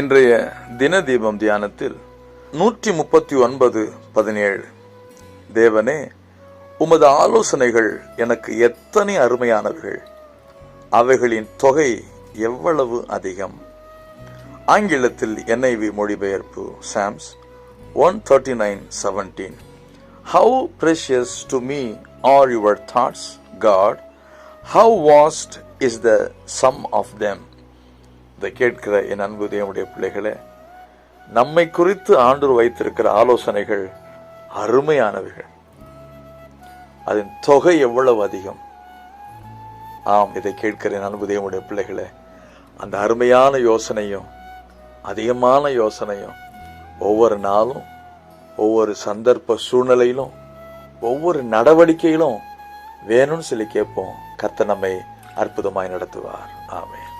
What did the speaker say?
இன்றைய தின தீபம் தியானத்தில் நூற்றி முப்பத்தி ஒன்பது பதினேழு. தேவனே உமது ஆலோசனைகள் எனக்கு எத்தனை அருமையானவர்கள் அவைகளின் தொகை எவ்வளவு அதிகம்? ஆங்கிலத்தில் என்ஐவி மொழிபெயர்ப்பு Psalms one thirty nine seventeen how precious to me are your thoughts God how vast is the sum of them இதை கேட்கிற என் அன்பு தேவனுடைய பிள்ளைகளே நம்மை குறித்து ஆண்டவர் வைத்திருக்கிற ஆலோசனைகள் அருமையானவைகள். அதன் தொகை எவ்வளவு அதிகம்? ஆம் இதை கேட்கிற என் அன்பு தேவனுடைய பிள்ளைகளை அந்த அருமையான யோசனையும் அதிகமான யோசனையும் ஒவ்வொரு நாளும் ஒவ்வொரு சந்தர்ப்ப சூழ்நிலையிலும் ஒவ்வொரு நடவடிக்கையிலும் வேணும்னு சொல்லி கேட்போம். கத்த நம்மை அற்புதமாய் நடத்துவார். ஆமே